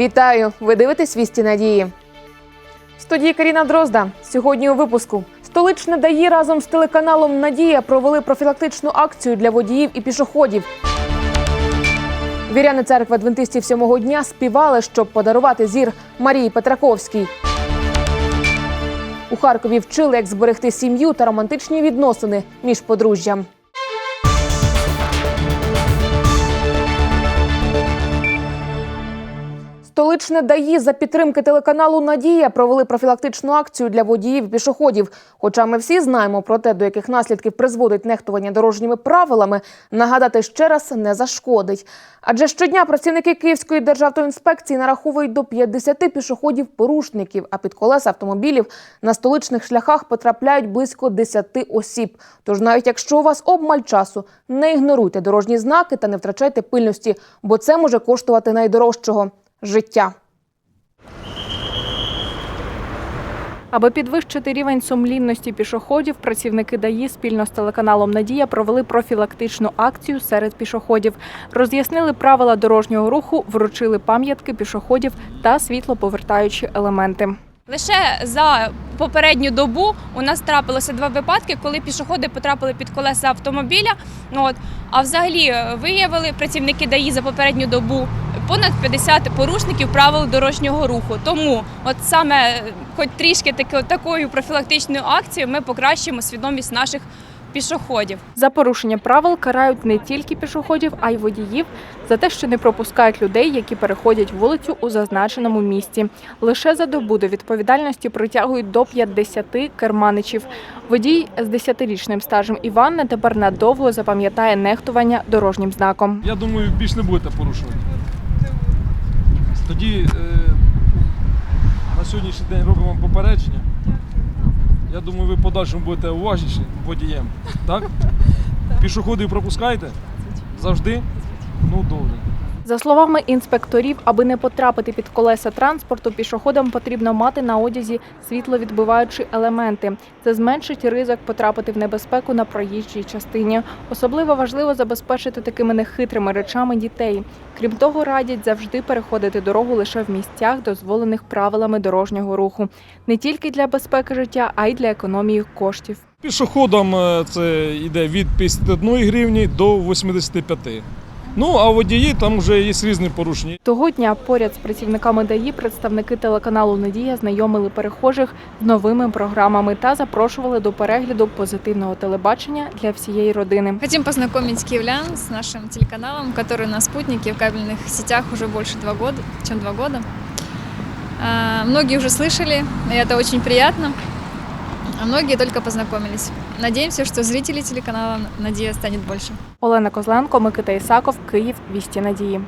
Вітаю! Ви дивитесь вісті надії. В студії Каріна Дрозда. Сьогодні у випуску столичне ДАІ разом з телеканалом Надія провели профілактичну акцію для водіїв і пішоходів. Віряни церкви адвентистів сьомого дня співали, щоб подарувати зір Марії Петраковській. У Харкові вчили, як зберегти сім'ю та романтичні відносини між подружжям. Столичне ДАІ за підтримки телеканалу Надія провели профілактичну акцію для водіїв і пішоходів. Хоча ми всі знаємо про те, до яких наслідків призводить нехтування дорожніми правилами, нагадати ще раз не зашкодить. Адже щодня працівники Київської державтоінспекції нараховують до 50 пішоходів-порушників, а під колеса автомобілів на столичних шляхах потрапляють близько 10 осіб. Тож навіть якщо у вас обмаль часу, не ігноруйте дорожні знаки та не втрачайте пильності, бо це може коштувати найдорожчого життя. Аби підвищити рівень сумлінності пішоходів, працівники ДАІ спільно з телеканалом Надія провели профілактичну акцію серед пішоходів, роз'яснили правила дорожнього руху, вручили пам'ятки пішоходів та світлоповертаючі елементи. Лише за попередню добу у нас трапилося два випадки, коли пішоходи потрапили під колеса автомобіля. Ну, От. А взагалі е, виявили працівники ДАІ за попередню добу понад 50 порушників правил дорожнього руху. Тому от саме е, хоч трішки таки, такою профілактичною акцією ми покращимо свідомість наших пішоходів. За порушення правил карають не тільки пішоходів, а й водіїв за те, що не пропускають людей, які переходять вулицю у зазначеному місці. Лише за добу до відповідальності притягують до 50 керманичів. Водій з 10-річним стажем Іванна тепер надовго запам'ятає нехтування дорожнім знаком. Я думаю, більш не будете порушувати. Тоді е, на сьогоднішній день робимо вам попередження. Я думаю, ви подальшому будете уважніші водієм. Так? Пішоходи пропускаєте? Завжди? Ну добре. За словами інспекторів, аби не потрапити під колеса транспорту, пішоходам потрібно мати на одязі світловідбиваючі елементи. Це зменшить ризик потрапити в небезпеку на проїжджій частині. Особливо важливо забезпечити такими нехитрими речами дітей. Крім того, радять завжди переходити дорогу лише в місцях, дозволених правилами дорожнього руху, не тільки для безпеки життя, а й для економії коштів. Пішоходам е, це йде від 51 гривні до 85. Ну, а водії там вже є різні порушення. Того дня поряд з працівниками ДАІ представники телеканалу Надія знайомили перехожих з новими програмами та запрошували до перегляду позитивного телебачення для всієї родини. Хотим познакомить киевлян с нашим телеканалом, который на спутнике в кабельных сетях уже больше два года, чем два года. А, Многие уже слышали, и это очень приятно. А многие только познакомились. Надеемся, что зрителей телеканала «Надея» станет больше. Олена Козленко, Микита Ісаков, Київ, Вісті Надії.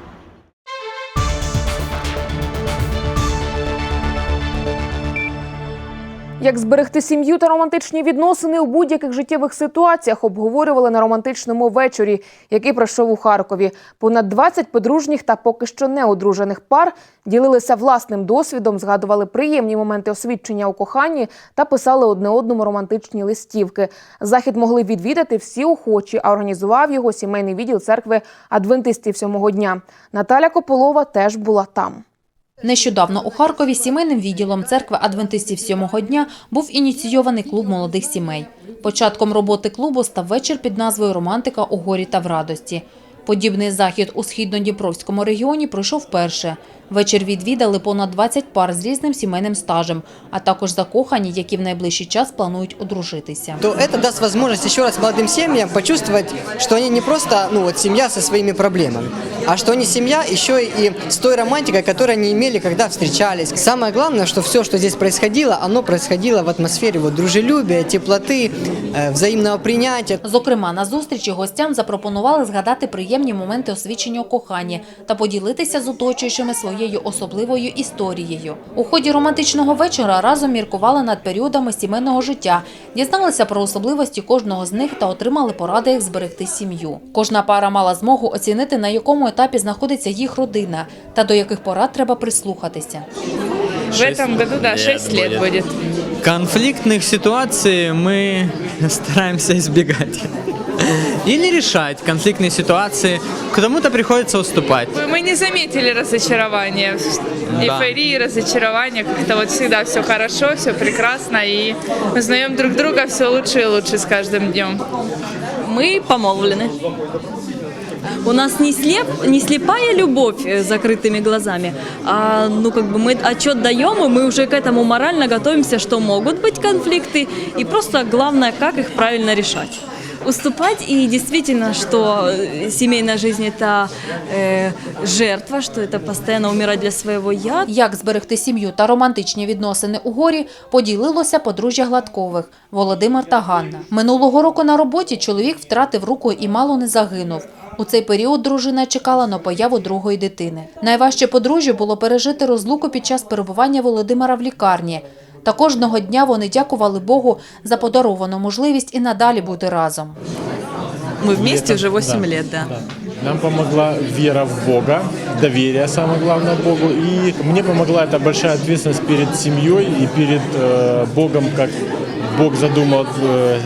Як зберегти сім'ю та романтичні відносини у будь-яких життєвих ситуаціях обговорювали на романтичному вечорі, який пройшов у Харкові. Понад 20 подружніх та поки що не одружених пар ділилися власним досвідом, згадували приємні моменти освідчення у коханні та писали одне одному романтичні листівки. Захід могли відвідати всі охочі, а організував його сімейний відділ церкви адвентистів сьомого дня. Наталя Кополова теж була там. Нещодавно у Харкові сімейним відділом церкви адвентистів сьомого дня був ініційований клуб молодих сімей. Початком роботи клубу став вечір під назвою Романтика у горі та в радості. Подібний захід у східно-дніпровському регіоні пройшов вперше. Вечір відвідали понад 20 пар з різним сімейним стажем, а також закохані, які в найближчий час планують одружитися. то это даст возможность еще раз молодым семьям почувствовать, что они не просто ну, вот, семья со своими проблемами, а что они семья еще и с той романтикой, которую они имели, когда встречались. Самое главное, что все, что здесь происходило, оно происходило в атмосфере вот, дружелюбия, теплоты, э, взаимного принятия. Зокрема, на зустрічі гостям запропонували згадати приємні моменти освічення у коханні та поділитися з оточуючими своєю особливою історією. У ході романтичного вечора разом міркували над періодами сімейного життя, дізналися про особливості кожного з них та отримали поради, як зберегти сім'ю. Кожна пара мала змогу оцінити, на якому етапі знаходиться їх родина та до яких порад треба прислухатися. В этом году, да, 6 лет будет. Конфликтных ситуаций мы стараемся избегать. Или решать конфликтные ситуации. Кому-то приходится уступать. Мы не заметили разочарования, эйфории, разочарования. Как-то вот всегда все хорошо, все прекрасно, и мы знаем друг друга все лучше и лучше с каждым днем. Мы помолвлены. У нас не, слеп, не слепая любовь с закрытыми глазами, а ну как бы мы отчет даем, и мы уже к этому морально готовимся, что могут быть конфликты, и просто главное, как их правильно решать. Уступать и действительно, что э, семейная жизнь это э, жертва, что это постоянно умирать для своего я, Як зберегти сім'ю та романтичні відносини у горі, поділилося подружжя Гладкових Володимир та Ганна. Минулого року на роботі чоловік втратив руку і мало не загинув. У цей період дружина чекала на появу другої дитини. Найважче подружжю було пережити розлуку під час перебування Володимира в лікарні. Та кожного дня вони дякували Богу за подаровану можливість і надалі бути разом. мы вместе уже 8 да. лет, да. Нам помогла вера в Бога, доверие, самое главное, Богу. И мне помогла эта большая ответственность перед семьей и перед э, Богом, как Бог задумал э,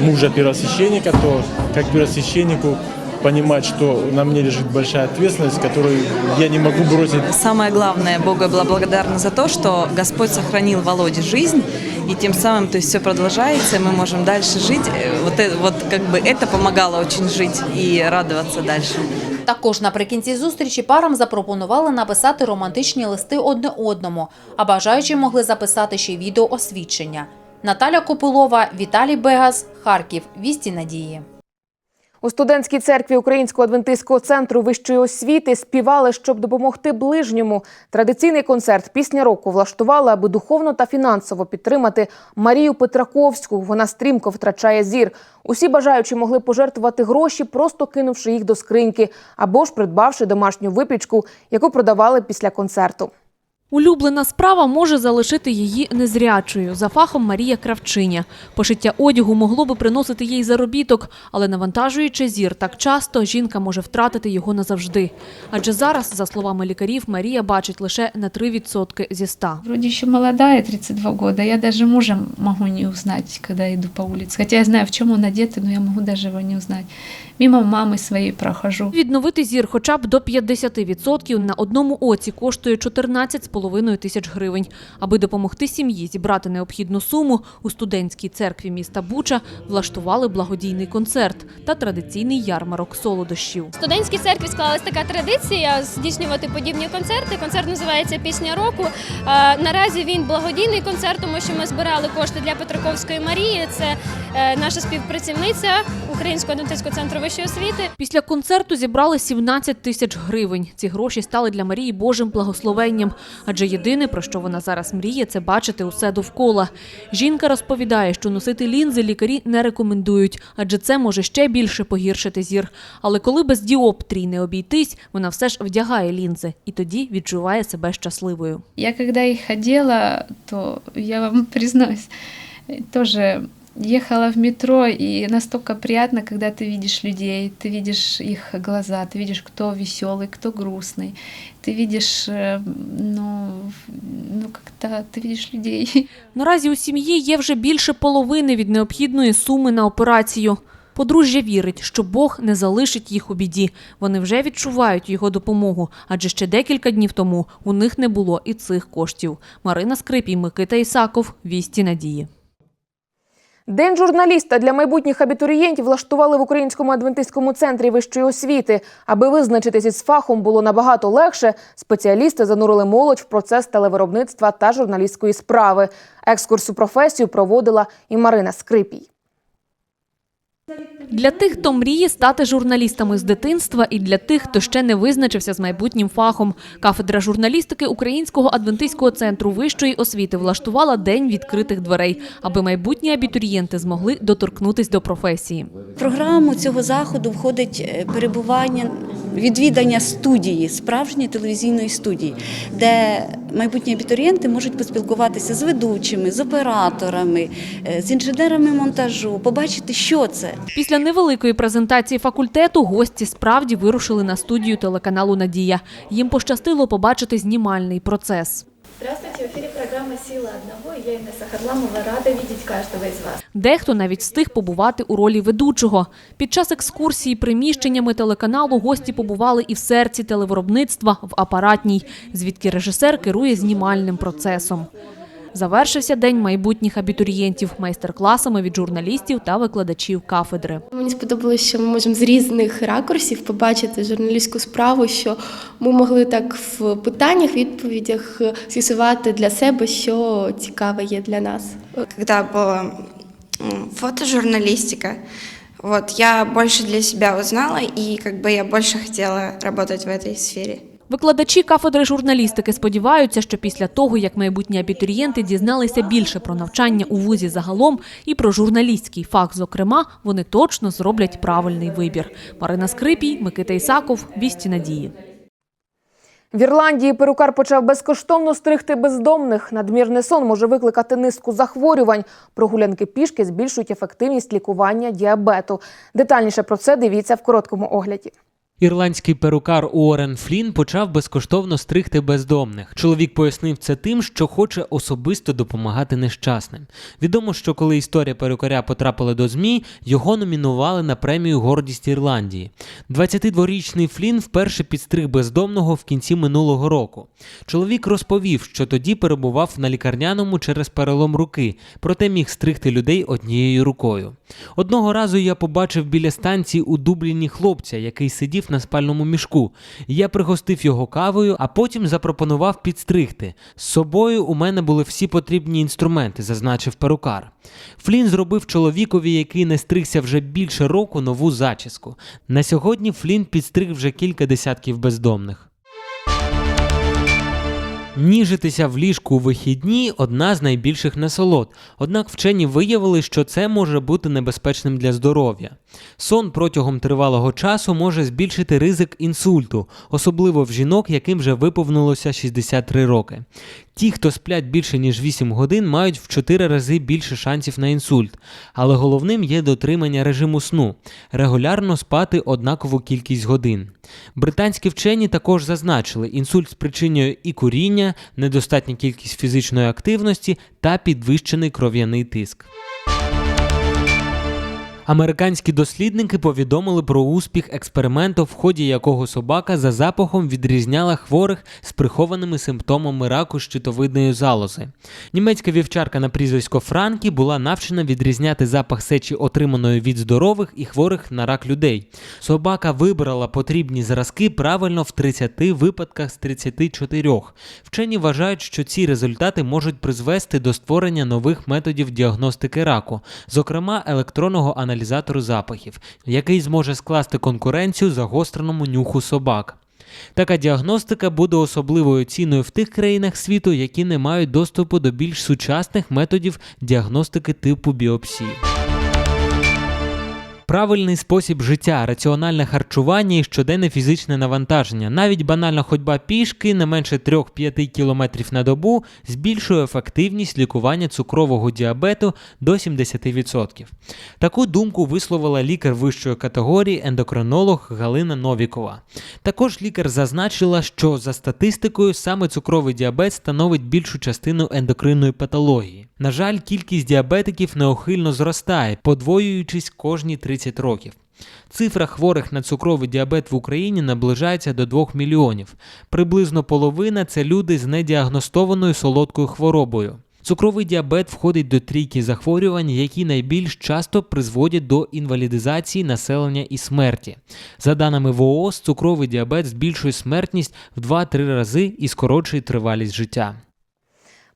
мужа первосвященника, то как первосвященнику понимать, что на мне лежит большая ответственность, которую я не могу бросить Самое главное, Богу я была благодарна за то, что Господь сохранил Володе жизнь, и тем самым то есть все продолжается, и мы можем дальше жить. Э, Вот, э- вот как бы это помогало очень жить и радоваться дальше. Також наприкінці зустрічі парам запропонували написати романтичні листи одне одному, а бажаючі могли записати ще й відеоосвідчення. Наталя Копилова, Віталій Бегас, Харків. Вісті надії. У студентській церкві Українського адвентистського центру вищої освіти співали, щоб допомогти ближньому. Традиційний концерт пісня року влаштували, аби духовно та фінансово підтримати Марію Петраковську. Вона стрімко втрачає зір. Усі бажаючі могли пожертвувати гроші, просто кинувши їх до скриньки або ж придбавши домашню випічку, яку продавали після концерту. Улюблена справа може залишити її незрячою. За фахом Марія Кравчиня. Пошиття одягу могло би приносити їй заробіток, але навантажуючи зір так часто, жінка може втратити його назавжди. Адже зараз, за словами лікарів, Марія бачить лише на 3% зі 100. Вроде еще молодая, 32 года. Я даже мужа могу не узнать, когда иду по улице. Хотя я знаю, в он одет, но я могу даже его не узнать. Мимо мамы своей прохожу. Відновити зір хоча б до 50% на одному оці коштує 14,5 тисяч гривень. Аби допомогти сім'ї зібрати необхідну суму, у студентській церкві міста Буча влаштували благодійний концерт та традиційний ярмарок солодощів. В студентській церкві склалась така традиція здійснювати подібні концерти. Концерт називається Пісня року. Е, Наразі він благодійний концерт, тому що ми збирали кошти для Петраковської Марії. Це е, наша співпрацівниця Українського адвентистського центру вищої освіти. Після концерту зібрали 17 тисяч гривень. Ці гроші стали для Марії Божим благословенням, адже єдине, про що вона зараз мріє, це бачити усе довкола. Жінка розповідає, що носити лінзи лікарі не рекомендують, адже це може ще більше погіршити зір. Але коли без діоптрій не обійтись, вона все ж вдягає лінзи і тоді відчуває себе щасливою. Я когда их одела, то я вам признаюсь, тоже ехала в метро, и настолько приятно, когда ты видишь людей, ты видишь их глаза, ты видишь, кто веселый, кто грустный, ты видишь, э, ну, ну как-то ты видишь людей. Наразі у сім'ї є вже більше половини від необхідної суми на операцію. Подружжя вірить, що Бог не залишить їх у біді. Вони вже відчувають його допомогу, адже ще декілька днів тому у них не було і цих коштів. Марина Скрипій, Микита Ісаков, Вісті Надії. День журналіста для майбутніх абітурієнтів влаштували в Українському адвентистському центрі вищої освіти. Аби визначитись із фахом було набагато легше, спеціалісти занурили молодь в процес телевиробництва та журналістської справи. Екскурс у професію проводила і Марина Скрипій. Для тих, хто мріє стати журналістами з дитинства, і для тих, хто ще не визначився з майбутнім фахом. Кафедра журналістики Українського адвентистського центру вищої освіти влаштувала день відкритих дверей, аби майбутні абітурієнти змогли доторкнутись до професії. В програму цього заходу входить е, перебування, відвідання студії, справжньої телевізійної студії, де майбутні абітурієнти можуть поспілкуватися з ведучими, з операторами, е, з інженерами монтажу, побачити, що це. Після невеликої презентації факультету гості справді вирушили на студію телеканалу Надія. Їм пощастило побачити знімальний процес. Здравствуйте, в ефірі программа «Сила одного». Я, Инесса Харламова, рада видеть каждого из вас. Дехто навіть встиг побувати у ролі ведучого. Під час екскурсії приміщеннями телеканалу гості побували і в серці телевиробництва в апаратній, звідки режисер керує знімальним процесом. Завершився день майбутніх абітурієнтів майстер-класами від журналістів та викладачів кафедри. Мені сподобалося, що ми можемо з різних ракурсів побачити журналістську справу, що ми могли так в питаннях, відповідях з'ясувати для себе, що цікаве є для нас. когда была м, фотожурналистика, вот, я больше для себя узнала, и как бы я больше хотела работать в этой сфере. Викладачі кафедри журналістики сподіваються, що після того, як майбутні абітурієнти дізналися більше про навчання у вузі загалом і про журналістський фах, зокрема, вони точно зроблять правильний вибір. Марина Скрипій, Микита Ісаков, Вісті Надії. В Ірландії перукар почав безкоштовно стригти бездомних. Надмірний сон може викликати низку захворювань. Прогулянки пішки збільшують ефективність лікування діабету. Детальніше про це дивіться в короткому огляді. Ірландський перукар Уоррен Флін почав безкоштовно стригти бездомних. Чоловік пояснив це тим, що хоче особисто допомагати нещасним. Відомо, що коли історія перукаря потрапила до ЗМІ, його номінували на премію Гордість Ірландії. 22-річний Флін вперше підстриг бездомного в кінці минулого року. Чоловік розповів, що тоді перебував на лікарняному через перелом руки, проте міг стригти людей однією рукою. Одного разу я побачив біля станції у Дубліні хлопця, який сидів на спальному мішку. Я пригостив його кавою, а потім запропонував підстригти. З собою у мене були всі потрібні інструменти, зазначив перукар. Флін зробив чоловікові, який не стригся вже більше року, нову зачіску. На сьогодні Флін підстриг вже кілька десятків бездомних. Ніжитися в ліжку у вихідні одна з найбільших насолод. Однак вчені виявили, що це може бути небезпечним для здоров'я. Сон протягом тривалого часу може збільшити ризик інсульту, особливо в жінок, яким вже виповнилося 63 роки. Ті, хто сплять більше ніж 8 годин, мають в 4 рази більше шансів на інсульт. Але головним є дотримання режиму сну регулярно спати однакову кількість годин. Британські вчені також зазначили, інсульт спричинює і куріння, недостатня кількість фізичної активності та підвищений кров'яний тиск. Американські дослідники повідомили про успіх експерименту, в ході якого собака за запахом відрізняла хворих з прихованими симптомами раку щитовидної залози. Німецька вівчарка на прізвисько Франкі була навчена відрізняти запах сечі, отриманої від здорових і хворих на рак людей. Собака вибрала потрібні зразки правильно в 30 випадках з 34. Вчені вважають, що ці результати можуть призвести до створення нових методів діагностики раку, зокрема електронного аналізатору запахів, який зможе скласти конкуренцію загостреному нюху собак. Така діагностика буде особливою ціною в тих країнах світу, які не мають доступу до більш сучасних методів діагностики типу біопсії. Правильний спосіб життя, раціональне харчування і щоденне фізичне навантаження, навіть банальна ходьба пішки не менше 3-5 км на добу збільшує ефективність лікування цукрового діабету до 70%. Таку думку висловила лікар вищої категорії ендокринолог Галина Новікова. Також лікар зазначила, що за статистикою саме цукровий діабет становить більшу частину ендокринної патології. На жаль, кількість діабетиків неухильно зростає, подвоюючись кожні 30 років. Цифра хворих на цукровий діабет в Україні наближається до 2 мільйонів. Приблизно половина це люди з недіагностованою солодкою хворобою. Цукровий діабет входить до трійки захворювань, які найбільш часто призводять до інвалідизації населення і смерті. За даними ВООЗ, цукровий діабет збільшує смертність в 2-3 рази і скорочує тривалість життя.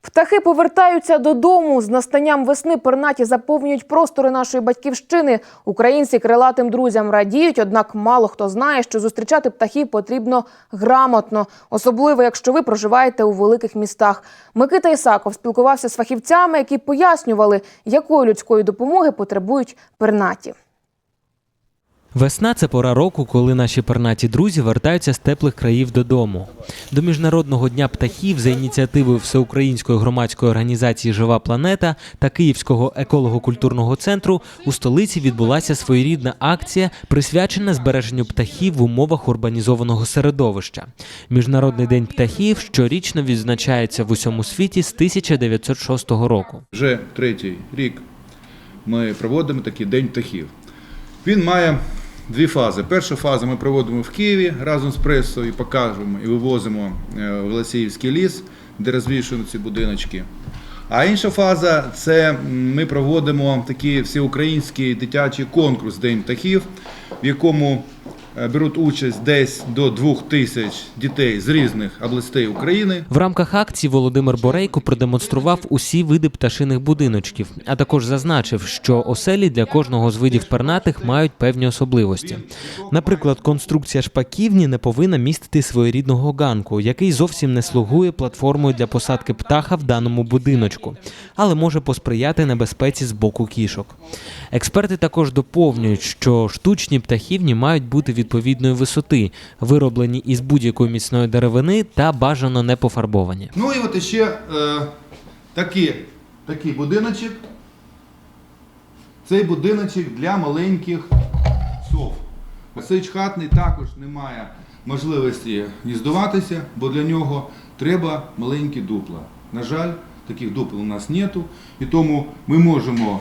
Птахи повертаються додому. З настанням весни пернаті заповнюють простори нашої батьківщини. Українці крилатим друзям радіють, однак мало хто знає, що зустрічати птахів потрібно грамотно, особливо якщо ви проживаєте у великих містах. Микита Ісаков спілкувався з фахівцями, які пояснювали, якої людської допомоги потребують пернаті. Весна це пора року, коли наші пернаті друзі вертаються з теплих країв додому. До Міжнародного дня птахів за ініціативою Всеукраїнської громадської організації Жива планета та Київського еколого-культурного центру у столиці відбулася своєрідна акція, присвячена збереженню птахів в умовах урбанізованого середовища. Міжнародний день птахів щорічно відзначається в усьому світі з 1906 року. Вже третій рік ми проводимо такий День птахів. Він має дві фази. Перша фаза ми проводимо в Києві разом з пресою і покажемо і вивозимо е, в Голосіївський ліс, де розвішуємо ці будиночки. А інша фаза це ми проводимо такий всеукраїнський дитячий конкурс День птахів, в якому беруть участь десь до двох тисяч дітей з різних областей України. В рамках акції Володимир Борейко продемонстрував усі види пташиних будиночків, а також зазначив, що оселі для кожного з видів пернатих мають певні особливості. Наприклад, конструкція шпаківні не повинна містити своєрідного ганку, який зовсім не слугує платформою для посадки птаха в даному будиночку, але може посприяти небезпеці з боку кішок. Експерти також доповнюють, що штучні птахівні мають бути відповідної висоти, вироблені із будь-якої міцної деревини та бажано не пофарбовані. Ну і от ще е, такі, такий будиночок. Цей будиночок для маленьких сов. Хатний також не має можливості гніздуватися, бо для нього треба маленькі дупла. На жаль, таких дупл у нас нету, і тому ми можемо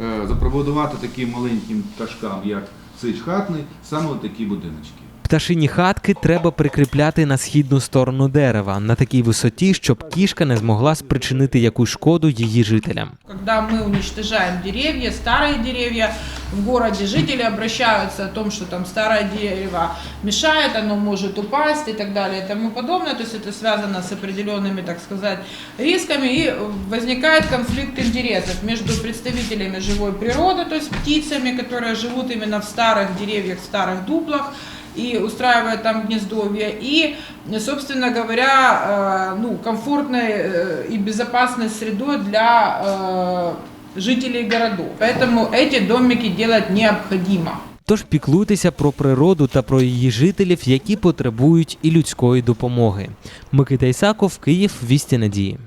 е, запроводувати таким маленьким пташкам, як сич хатний, саме такі будиночки. Пташині хатки треба прикріпляти на східну сторону дерева на такій висоті, щоб кішка не змогла спричинити якусь шкоду її жителям. Когда мы уничтожаем деревья, старые деревья, в городе жители обращаются о том, что там старое дерево мешает, оно может упасть и так далее и тому подобное. То есть это связано с определенными, так сказать, рисками и возникает конфликт интересов между представителями живой природы, то есть птицами, которые живут именно в старых деревьях, в старых дуплах, и устраивают там гнездовье, и, собственно говоря, э, ну, комфортной э, и безопасной средой для э, жителей городов. Поэтому эти домики делать необходимо. Тож піклуйтеся про природу та про її жителів, які потребують і людської допомоги. Микита Ісаков, Київ, Вісті Надії.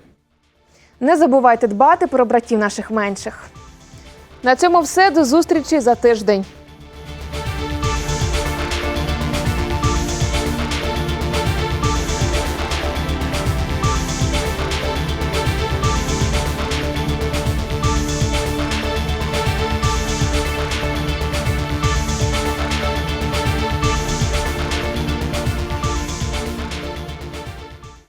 Не забувайте дбати про братів наших менших. На цьому все. До зустрічі за тиждень.